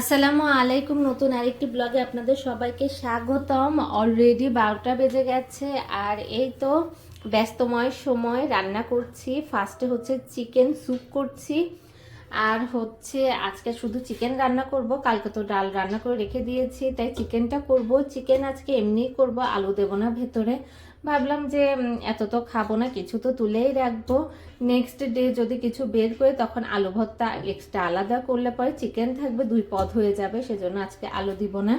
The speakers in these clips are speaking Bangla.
আসসালামু আলাইকুম। নতুন আরেকটি ব্লগে আপনাদের সবাইকে স্বাগতম। অলরেডি বারোটা বেজে গেছে আর এই তো ব্যস্তময় সময় রান্না করছি। ফার্স্টে হচ্ছে চিকেন স্যুপ করছি। আর হচ্ছে আজকে শুধু চিকেন রান্না করব, কালকে তো ডাল রান্না করে রেখে দিয়েছি, তাই চিকেনটা করব। চিকেন আজকে এমনিই করব, আলু দেবো না ভেতরে। ভাবলাম যে এত তো খাব না, কিছু তো তুলেই রাখব। নেক্সট ডে যদি কিছু বের করে, তখন আলু ভর্তা এক্সট্রা আলাদা করলে পরে চিকেন থাকবে, দুই পদ হয়ে যাবে, সেজন্য আজকে আলু দিব না।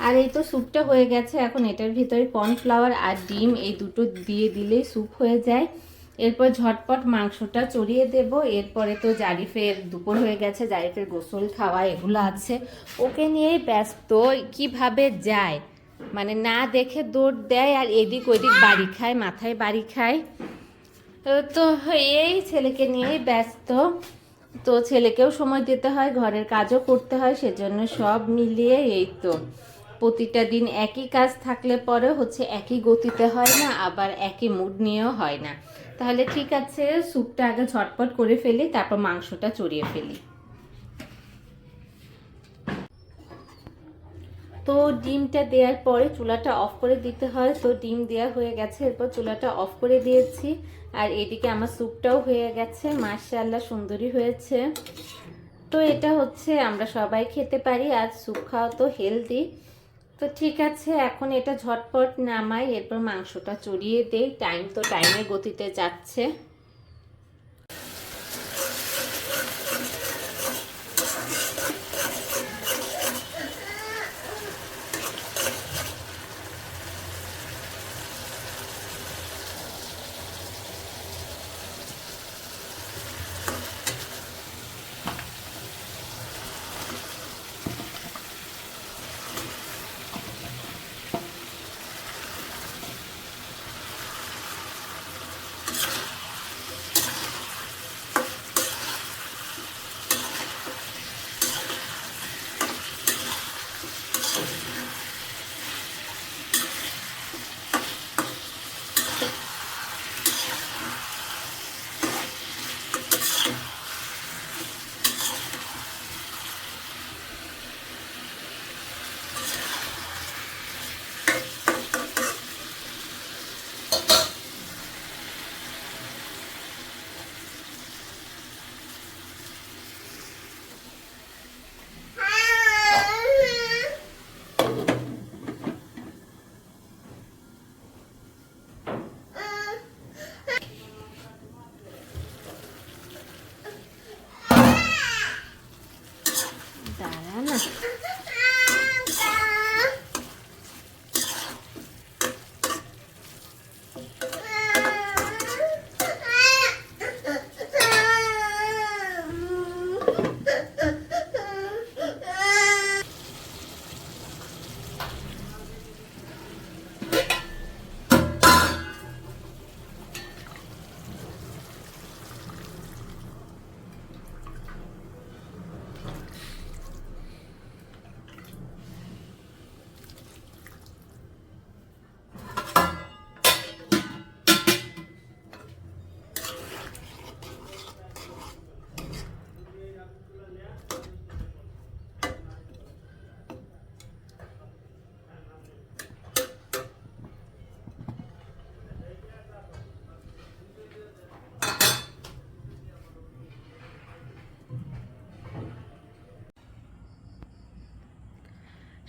আর এই তো স্যুপটা হয়ে গেছে, এখন এটার ভিতরে কর্নফ্লাওয়ার আর ডিম, এই দুটো দিয়ে দিলেই স্যুপ হয়ে যায়। এরপর ঝটপট মাংসটা চড়িয়ে দেব। এরপরে তো জারিফের দুপুর হয়ে গেছে, জারিফের গোসল খাওয়া এগুলো আছে। ওকে নিয়েই ব্যস্ত, কীভাবে যায়? মানে না দেখে দৌড় দেয় আর এদিক ওদিক বাড়ি খায়, মাথায় বাড়ি খায়। তো এই ছেলেকে নিয়েই ব্যস্ত। তো ছেলেকেও সময় দিতে হয়, ঘরের কাজও করতে হয়, সেজন্য সব মিলিয়ে এই তো। প্রতিটা দিন একই কাজ থাকলে পরে হচ্ছে একই গতিতে হয় না, আবার একই মুড নিয়েও হয় না। তাহলে ঠিক আছে, স্যুপটা আগে ঝটপট করে ফেলি, তারপর মাংসটা চড়িয়ে ফেলি। তো ডিমটা দেওয়ার পরে চুলাটা অফ করে দিতে হয়। তো ডিম দেওয়া হয়ে গেছে, এরপর চুলাটা অফ করে দিয়েছি। আর এদিকে আমার স্যুপটাও হয়ে গেছে মার্শাল্লাহ সুন্দরী হয়েছে। তো এটা হচ্ছে আমরা সবাই খেতে পারি, আর স্যুপ খাওয়া তো হেলদি তো ঠিক আছে, এখন এটা ঝটপট নামাই, এরপর মাংসটা চড়িয়ে দেই। টাইম তো টাইমের গতিতে যাচ্ছে।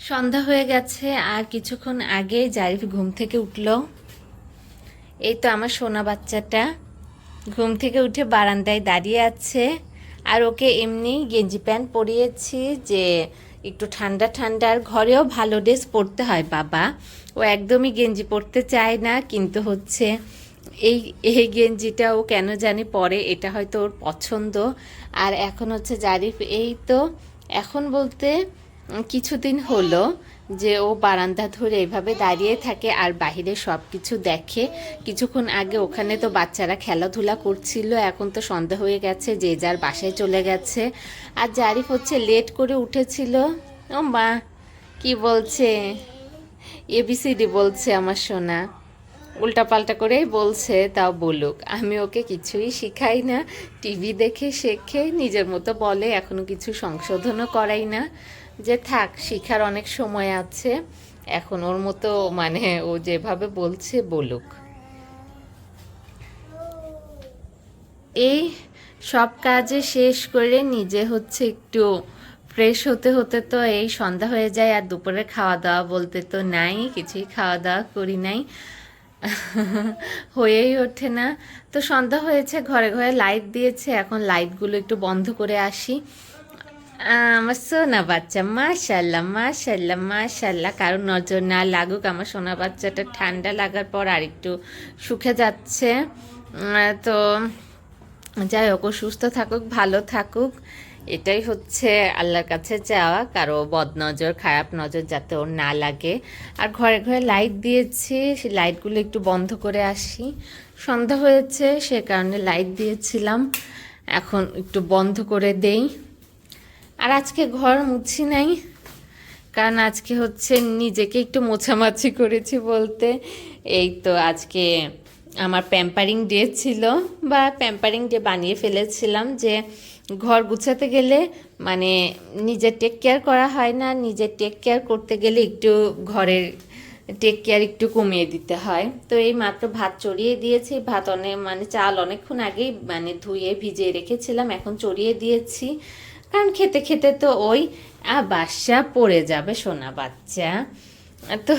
সন্ধ্যা হয়ে গেছে, আর কিছুক্ষণ আগে জারিফ ঘুম থেকে উঠল। এই তো আমার সোনা বাচ্চাটা। ঘুম থেকে উঠে বারান্দায় দাঁড়িয়ে আছে, আর ওকে এমনি গেঞ্জি প্যান্ট পরিয়েছি যে একটু ঠান্ডা ঠান্ডা, আর ঘরেও ভালো ড্রেস পরতে হয় বাবা। ও একদমই গেঞ্জি পরতে চায় না, কিন্তু হচ্ছে এই এই গেঞ্জিটা ও কেন জানি পরে, এটা হয়তো ওর পছন্দ। আর এখন হচ্ছে জারিফ, এই তো এখন বলতে কিছুদিন হলো যে ও বারান্দা ধরে এভাবে দাঁড়িয়ে থাকে আর বাহিরে সব কিছু দেখে। কিছুক্ষণ আগে ওখানে তো বাচ্চারা খেলাধুলা করছিল, এখন তো সন্ধ্যা হয়ে গেছে, যে যার বাসায় চলে গেছে। আর জারিফ হচ্ছে লেট করে উঠেছিল। ও মা, কি বলছে? এবিসিডি বলছে আমার সোনা। উল্টাপাল্টা করেই বলছে, তাও বলুক। আমি ওকে কিছুই শিখাই না। টিভি দেখে, শেখে, নিজের মতো বলে, এখনও কিছু সংশোধনও করাই না। যে থাক, শিখার অনেক সময় আছে। এখন ওর মতো মানে ও যেভাবে বলছে, বলুক। এই সব কাজে শেষ করে নিজে হচ্ছে একটু ফ্রেশ হতে হতে তো এই সন্ধ্যা হয়ে যায়, আর দুপুরে খাওয়া দাওয়া বলতে তো নাই, কিছুই খাওয়া দাওয়া করি নাই। হয়েই ওঠে না। তো সন্ধ্যা হয়েছে, ঘরে ঘরে লাইট দিয়েছে, এখন লাইটগুলো একটু বন্ধ করে আসি। আমার সোনা বাচ্চা, মাশাল্লাহ মাশাল্লাহ মাশাল্লাহ। কারোর নজর না লাগুক, আমার সোনা বাচ্চাটা ঠান্ডা লাগার পর আর একটু শুকে যাচ্ছে তো যাই হোক সুস্থ থাকুক, ভালো থাকুক। এটাই হচ্ছে আল্লাহর কাছে চাওয়া, কারও বদনজর, খারাপ নজর যাতে ওর না লাগে। আর ঘরে ঘরে লাইট দিয়েছি, সেই লাইটগুলো একটু বন্ধ করে আসি। সন্ধ্যা হয়েছে, সে কারণে লাইট দিয়েছিলাম। এখন একটু বন্ধ করে দেই। আর আজকে ঘর মুছি নাই, কারণ আজকে হচ্ছে নিজেকে একটু মোছামাছি করেছি বলতে। এই তো আজকে আমার প্যাম্পারিং ডে ছিল বা প্যাম্পারিং ডে বানিয়ে ফেলেছিলাম যে ঘর গুছাতে গেলে মানে নিজের টেক কেয়ার করা হয় না, নিজের টেক কেয়ার করতে গেলে একটু ঘরের টেক কেয়ার একটু কমিয়ে দিতে হয়। তো এই মাত্র ভাত চড়িয়ে দিয়েছি, ভাত অনেক মানে চাল অনেকক্ষণ আগেই মানে ধুয়ে ভিজিয়ে রেখেছিলাম, এখন চড়িয়ে দিয়েছি। কারণ খেতে খেতে তো ওই বাসা পড়ে যাবে সোনা বাচ্চা। তো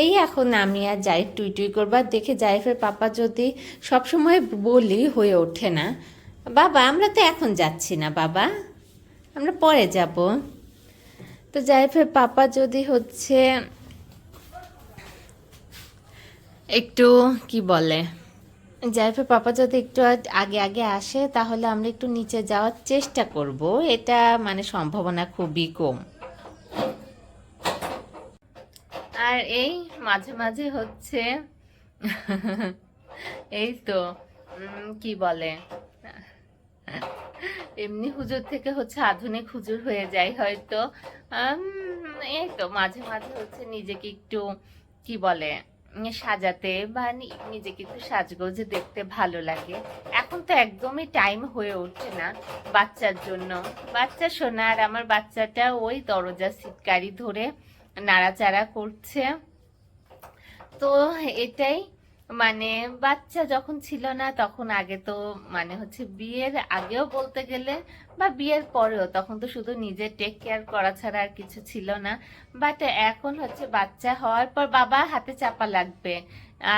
এই এখন আমি আর যাই টুই টুই করবার দেখে জাইফের পাপা যদি সবসময় বলি হয়ে ওঠে না। বাবা, আমরা তো এখন যাচ্ছি না বাবা। আমরা পরে যাব। তো জাইফের পাপা যদি হচ্ছে একটু কি বলে? জাইফের পাপা যদি একটু আগে আগে আসে, তাহলে আমরা একটু নিচে যাওয়ার চেষ্টা করব। এটা মানে সম্ভাবনা খুবই কম। আর এই মাঝে মাঝে হচ্ছে, এই তো কি বলে? এমনি হুজুর থেকে হচ্ছে আধুনিক হুজুর হয়ে যায় হয়তো। এই তো, মাঝে মাঝে হচ্ছে নিজেকে একটু, কি বলে সাজাতে বা নিজেকে একটু সাজগোজে দেখতে ভালো লাগে। এখন তো একদমই টাইম হয়ে ওঠে না বাচ্চার জন্য। বাচ্চা শোনা আর আমার বাচ্চাটা ওই দরজা সিটকারি ধরে নাড়াচাড়া করছে। তো এটাই মানে বাচ্চা যখন ছিল না, তখন আগে তো মানে হচ্ছে বিয়ের আগেও বলতে গেলে বা বিয়ের পরেও তখন তো শুধু নিজে টেক কেয়ার করা ছাড়া আর কিছু ছিল না। বাট এখন হচ্ছে বাচ্চা হওয়ার পর বাবা হাতে চাপা লাগবে।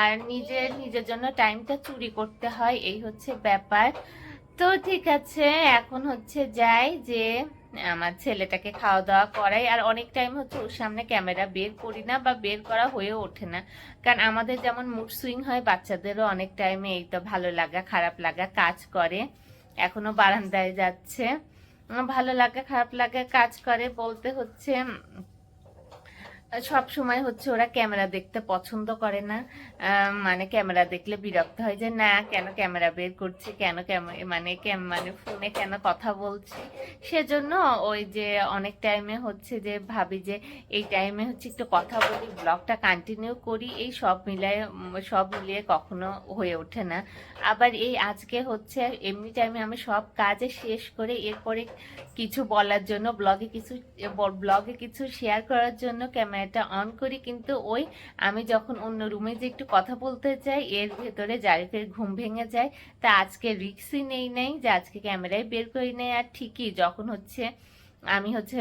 আর নিজের নিজের জন্য টাইমটা চুরি করতে হয়, এই হচ্ছে ব্যাপার। তো ঠিক আছে, এখন হচ্ছে যাই যে আমার ছেলেটাকে খাওয়া দাওয়া করাই। আর অনেক টাইম হচ্ছে ওর সামনে ক্যামেরা বের করি না বা বের করা হয়ে ওঠে না। কারণ আমাদের যেমন মুড সুইং হয়, বাচ্চাদেরও অনেক টাইমে এই তো ভালো লাগা, খারাপ লাগা কাজ করে। এখনও বারান্দায় যাচ্ছে। ভালো লাগা, খারাপ লাগা কাজ করে বলতে হচ্ছে সব সময় হচ্ছে ওরা ক্যামেরা দেখতে পছন্দ করে না। মানে ক্যামেরা দেখলে বিরক্ত হয় যে, না, কেন ক্যামেরা বের করছি? কেন ক্যামেরা মানে মানে ফোনে কেন কথা বলছি? সেজন্য ওই যে অনেক টাইমে হচ্ছে যে ভাবি যে, এই টাইমে হচ্ছে একটু কথা বলি ব্লগটা কন্টিনিউ করি। এই সব মিলায়, সব মিলিয়ে কখনো হয়ে ওঠে না। আবার এই আজকে হচ্ছে এমনি টাইমে আমি সব কাজে শেষ করে এরপরে কিছু বলার জন্য ব্লগে কিছু ব্লগে কিছু শেয়ার করার জন্য ক্যামেরাটা অন করি, কিন্তু ওই আমি যখন অন্য রুমে যে একটু কথা বলতে চাই, এর ভেতরে জারিফের ঘুম ভেঙে যায়। তা আজকে রিক্সই নেই নেই যে আজকে ক্যামেরায় বের করি নেই। আর ঠিকই যখন হচ্ছে আমি হচ্ছে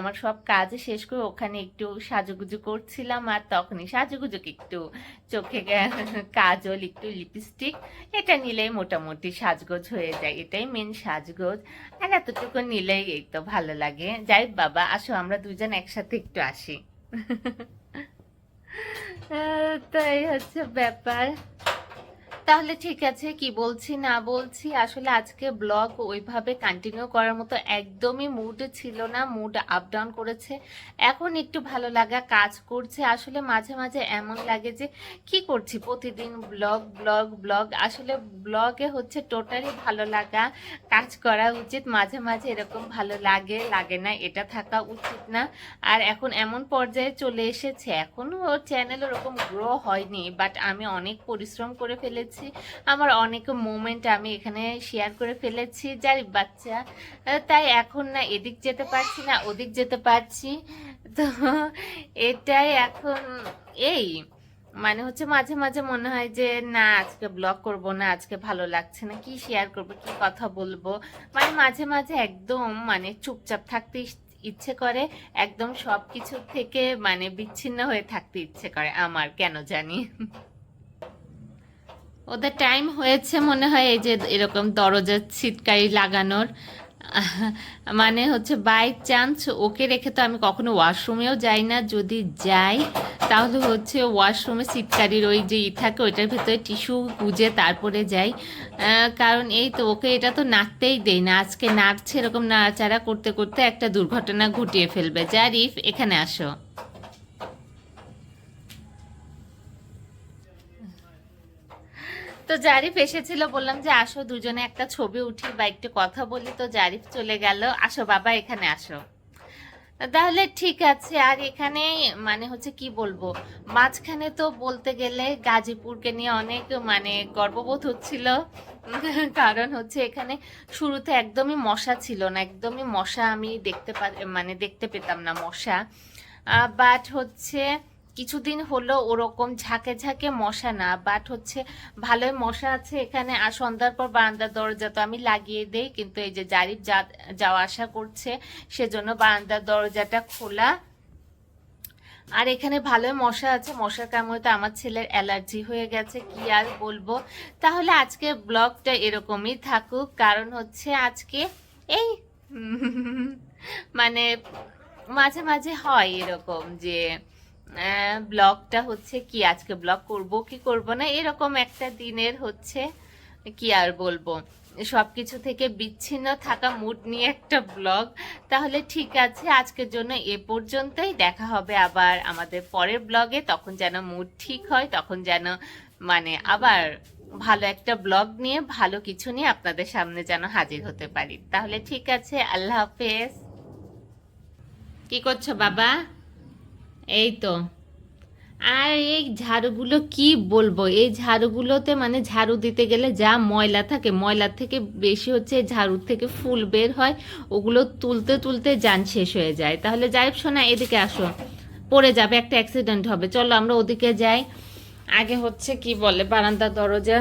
আমার সব কাজ শেষ করে ওখানে একটু সাজুগুজু করছিলাম, আর তখনই সাজুগুজুকে একটু চোখে কাজল, একটু লিপস্টিক এটা নিলেই মোটামুটি সাজগোজ হয়ে যায়। এটাই মেন সাজগোজ। আর এতটুকু নিলেই এই তো ভালো লাগে। যাই বাবা, আসো, আমরা দুজন একসাথে একটু আসি। আহ, তো এই হচ্ছে ব্যাপার। তাহলে ঠিক আছে, কি বলছি, না বলছি, আসলে আজকে ব্লগ ওইভাবে কন্টিনিউ করার মতো একদমই মুড ছিল না মুড আপ ডাউন করেছে। এখন একটু ভালো লাগা কাজ করছে, আসলে মাঝে মাঝে এমন লাগে যে কি করছি প্রতিদিন ব্লগ ব্লগ ব্লগ আসলে ব্লগে হচ্ছে টোটালি ভালো লাগা কাজ করা উচিত, মাঝে মাঝে এরকম ভালো লাগে লাগে না, এটা থাকা উচিত না। আর এখন এমন পর্যায়ে চলে এসেছে, এখনও চ্যানেল ওরকম গ্রো হয়নি বাট আমি অনেক পরিশ্রম করে ফেলেছি। করেছি। আমার অনেক মোমেন্ট আমি এখানে শেয়ার করে ফেলেছি যার বাচ্চা। তাই এখন না এদিক যেতে পারছি না, ওদিক যেতে পারছি। তো এটাই এখন এই মানে হচ্ছে মাঝে মাঝে মনে হয় যে, না, আজকে ব্লগ করব না, আজকে ভালো লাগছে না, কি শেয়ার করব, কি কথা বলব? মানে মাঝে মাঝে একদম মানে চুপচাপ থাকতে ইচ্ছে করে, একদম সব কিছু থেকে মানে বিচ্ছিন্ন হয়ে থাকতে ইচ্ছে করে, আমার, কেন জানি। ওদের টাইম হয়েছে মনে হয় এই যে এরকম দরজার ছিটকারি লাগানোর। মানে হচ্ছে বাই চান্স ওকে রেখে তো আমি কখনো ওয়াশরুমেও যাই না। যদি যাই, তাহলে হচ্ছে ওয়াশরুমে সিটকারির ওই যে ই থাকে, ওইটার ভিতরে টিস্যু গুজে তারপরে যাই। কারণ এই তো ওকে এটা তো নাড়তেই দেয় না। আজকে নাড়ছে এরকম নাড়াচাড়া করতে করতে একটা দুর্ঘটনা ঘটিয়ে ফেলবে। জারিফ এখানে আসো। তো জারিফ এসেছিল, বললাম যে আসো দুজনে একটা ছবি উঠি বা একটু কথা বলি। তো জারিফ চলে গেল, আসো বাবা, এখানে আসো। তাহলে ঠিক আছে, আর এখানে মানে হচ্ছে কি বলব, মাঝখানে তো বলতে গেলে গাজীপুরকে নিয়ে অনেক মানে গর্ববোধ হচ্ছিল। কারণ হচ্ছে এখানে শুরুতে একদমই মশা ছিল না, একদমই মশা আমি দেখতে মানে দেখতে পেতাম না মশা। বাট হচ্ছে কিছুদিন হলো ওরকম ঝাঁকে ঝাঁকে মশা না বাট হচ্ছে ভালোই মশা আছে এখানে। আর সন্ধ্যার পর বারান্দার দরজা তো আমি লাগিয়ে দেই, কিন্তু এই যে জারিফ যাওয়া আসা করছে, সেজন্য বারান্দার দরজাটা খোলা। আর এখানে ভালোই মশা আছে, মশার কামড়ে তো আমার ছেলের অ্যালার্জি হয়ে গেছে, কি আর বলব? তাহলে আজকে ব্লগটা এরকমই থাকুক, কারণ হচ্ছে আজকে এই মানে মাঝে মাঝে হয় এরকম যে ব্লগটা হচ্ছে কি, আজকে ব্লগ করব, কি করব না, এরকম একটা দিনের হচ্ছে কি আর বলব। সবকিছু থেকে বিচ্ছিন্ন থাকা মুড নিয়ে একটা ব্লগ। তাহলে ঠিক আছে, আজকের জন্য এ পর্যন্তই। দেখা হবে আবার আমাদের পরের ব্লগে। তখন যেন মুড ঠিক হয়, তখন যেন মানে আবার ভালো একটা ব্লগ নিয়ে, ভালো কিছু নিয়ে আপনাদের সামনে যেন হাজির হতে পারি। তাহলে ঠিক আছে, আল্লাহ হাফেজ। কি করছ বাবা? এই তো। আর এই ঝাড়ুগুলো কি বলব? এই ঝাড়ুগুলোতে মানে ঝাড়ু দিতে গেলে যা ময়লা থাকে ময়লার থেকে বেশি হচ্ছে ঝাড়ুর থেকে ফুল বের হয়, ওগুলো তুলতে তুলতে যান শেষ হয়ে যায়। তাহলে যাই শোনা এদিকে আসো। পড়ে যাবে, একটা অ্যাক্সিডেন্ট হবে। চলো আমরা ওদিকে যাই। আগে হচ্ছে কি বলে, বারান্দা দরজা।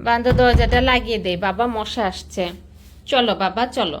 বারান্দা দরজাটা লাগিয়ে দেয় বাবা মশা আসছে। চলো বাবা, চলো।